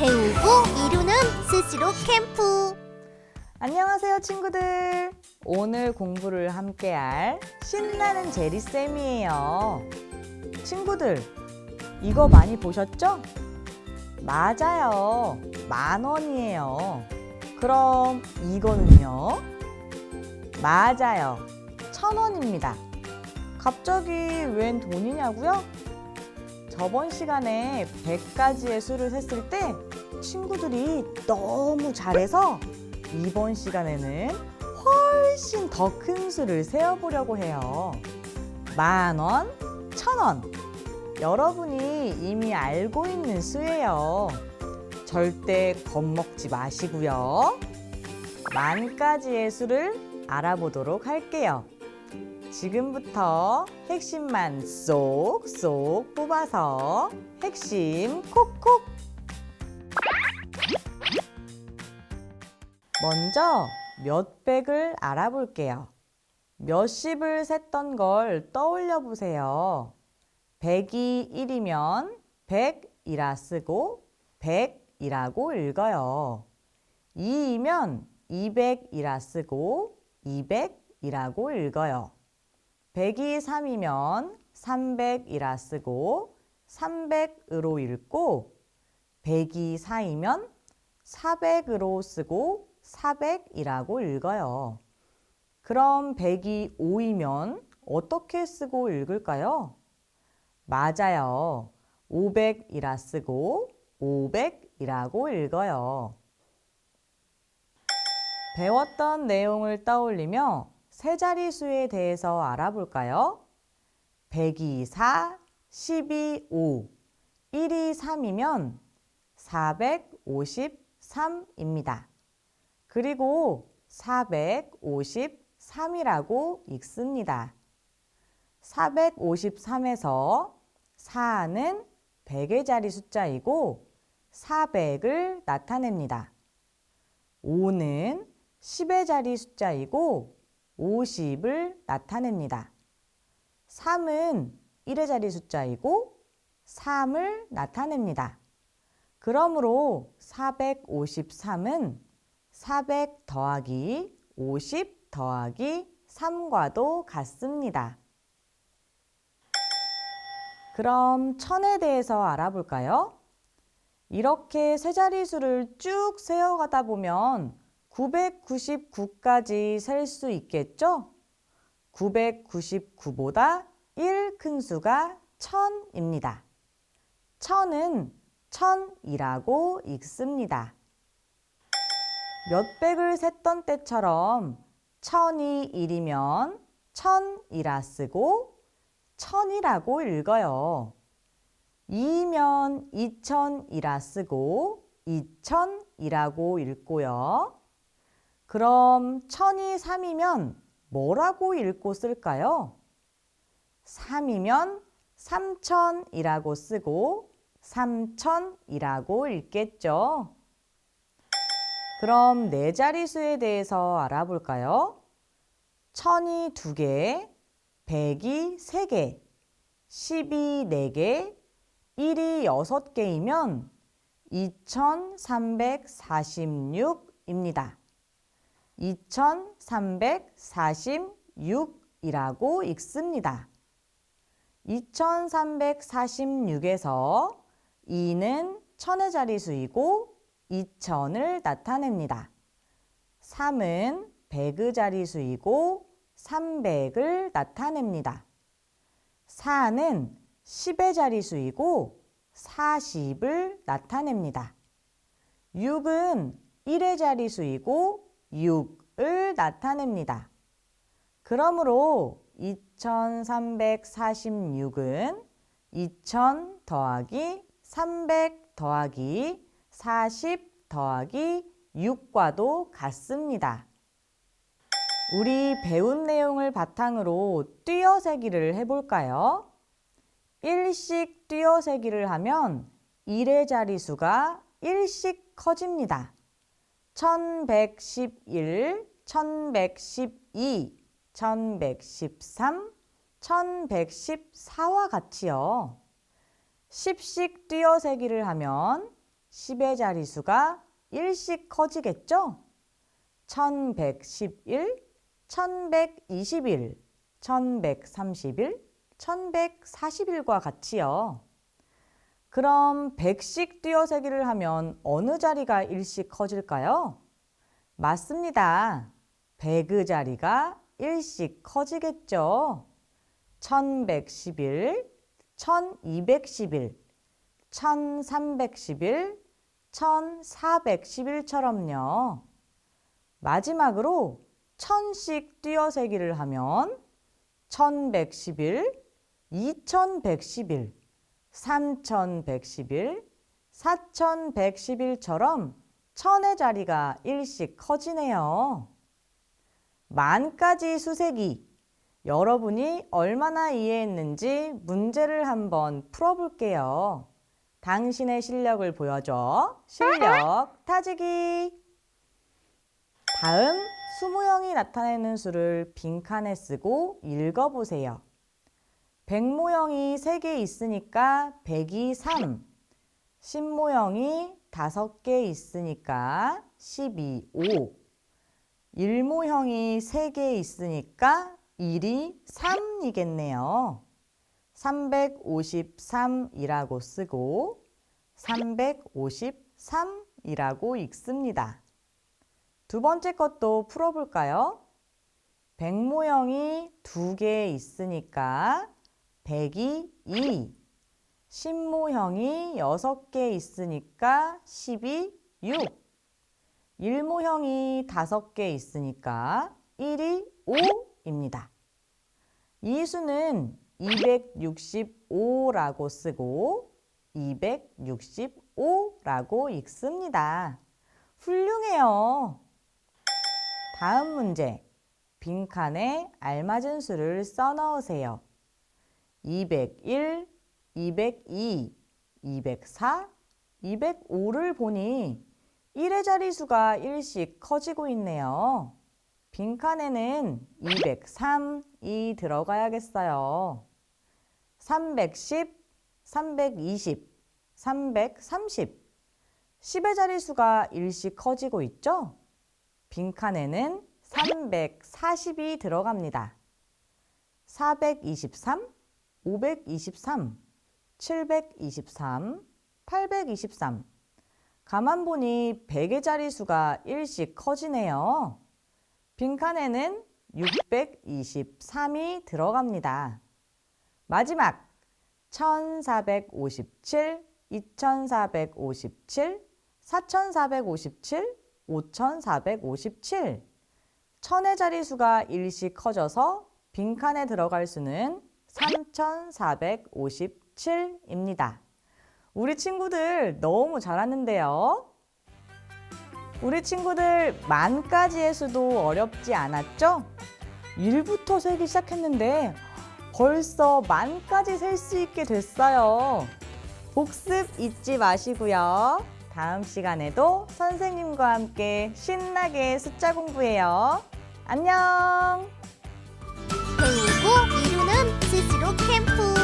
배우고 이루는 스스로 캠프. 안녕하세요, 친구들. 오늘 공부를 함께할 신나는 제리쌤이에요. 친구들, 이거 많이 보셨죠? 맞아요. 만 원이에요. 그럼 이거는요? 맞아요. 천 원입니다. 갑자기 웬 돈이냐고요? 저번 시간에 100가지의 수를 셌을 때 친구들이 너무 잘해서 이번 시간에는 훨씬 더 큰 수를 세어보려고 해요. 만 원, 천 원. 여러분이 이미 알고 있는 수예요. 절대 겁먹지 마시고요. 만까지의 수를 알아보도록 할게요. 지금부터 핵심만 쏙쏙 뽑아서 핵심 콕콕 먼저 몇 백을 알아볼게요. 몇십을 셌던 걸 떠올려 보세요. 100이 1이면 100이라 쓰고 100이라고 읽어요. 2이면 200이라 쓰고 200이라고 읽어요. 100이 3이면 300이라 쓰고 300으로 읽고 100이 4이면 400으로 쓰고 400이라고 읽어요. 그럼 100이 5이면 어떻게 쓰고 읽을까요? 맞아요. 500이라 쓰고 500이라고 읽어요. 배웠던 내용을 떠올리며 세 자리수에 대해서 알아볼까요? 100이 4, 10이 5, 1이 3이면 453입니다. 그리고 453이라고 읽습니다. 453에서 4는 100의 자리 숫자이고 400을 나타냅니다. 5는 10의 자리 숫자이고 50을 나타냅니다. 3은 1의 자리 숫자이고 3을 나타냅니다. 그러므로 453은 400 더하기 50 더하기 3과도 같습니다. 그럼 천에 대해서 알아볼까요? 이렇게 세 자리수를 쭉 세어가다 보면 999까지 셀 수 있겠죠? 999보다 1 큰 수가 1000입니다. 1000은 1000이라고 읽습니다. 몇 백을 셌던 때처럼 1000이 1이면 1000이라 쓰고 1000이라고 읽어요. 2면 2000이라 쓰고 2000이라고 읽고요. 그럼 1000이 3이면 뭐라고 읽고 쓸까요? 3이면 3000이라고 쓰고 3000이라고 읽겠죠. 그럼 네 자리수에 대해서 알아볼까요? 1000이 2개, 100이 3개, 10이 4개, 1이 6개이면 2346입니다. 2346이라고 읽습니다. 2346에서 2는 천의 자리수이고 2000을 나타냅니다. 3은 100의 자리수이고 300을 나타냅니다. 4는 10의 자리수이고 40을 나타냅니다. 6은 1의 자리수이고 6을 나타냅니다. 그러므로 2346은 2000 더하기 300 더하기 40 더하기 6과도 같습니다. 우리 배운 내용을 바탕으로 띄어세기를 해볼까요? 일씩 띄어세기를 하면 1의 자리수가 1씩 커집니다. 1111, 1112, 1113, 1114와 같이요. 10씩 띄어세기를 하면 10의 자리수가 1씩 커지겠죠? 1111, 1121, 1131, 1141과 같이요. 그럼 100씩 띄어세기를 하면 어느 자리가 1씩 커질까요? 맞습니다. 100의 자리가 1씩 커지겠죠. 1111, 1211, 1311, 1411처럼요. 마지막으로 1000씩 띄어세기를 하면 1111, 2111, 3111, 4111처럼 천의 자리가 1씩 커지네요. 만까지 수세기. 여러분이 얼마나 이해했는지 문제를 한번 풀어볼게요. 당신의 실력을 보여줘. 실력 타지기. 다음 수모형이 나타내는 수를 빈칸에 쓰고 읽어보세요. 백모형이 3개 있으니까 100이 3. 신모형이 5개 있으니까 12, 5. 일모형이 3개 있으니까 1이 3이겠네요. 353이라고 쓰고 353이라고 읽습니다. 두 번째 것도 풀어볼까요? 백 모형이 두 개 있으니까 100이 2. 신모형이 여섯 개 있으니까 10이 6. 일 모형이 다섯 개 있으니까 1이 5입니다. 이 수는 265라고 쓰고 265라고 읽습니다. 훌륭해요. 다음 문제. 빈칸에 알맞은 수를 써 넣으세요. 201, 202, 204, 205를 보니 1의 자리수가 1씩 커지고 있네요. 빈칸에는 203이 들어가야겠어요. 310, 320, 330. 10의 자리수가 1씩 커지고 있죠? 빈칸에는 340이 들어갑니다. 423, 523, 723, 823. 가만 보니 100의 자리수가 1씩 커지네요. 빈칸에는 623이 들어갑니다. 마지막 1457, 2457, 4457, 5457. 천의 자리수가 1씩 커져서 빈칸에 들어갈 수는 3457입니다. 우리 친구들 너무 잘하는데요. 우리 친구들 만까지의 수도 어렵지 않았죠? 1부터 세기 시작했는데 벌써 만까지 셀 수 있게 됐어요. 복습 잊지 마시고요. 다음 시간에도 선생님과 함께 신나게 숫자 공부해요. 안녕! 배우고 이루는 스스로 캠프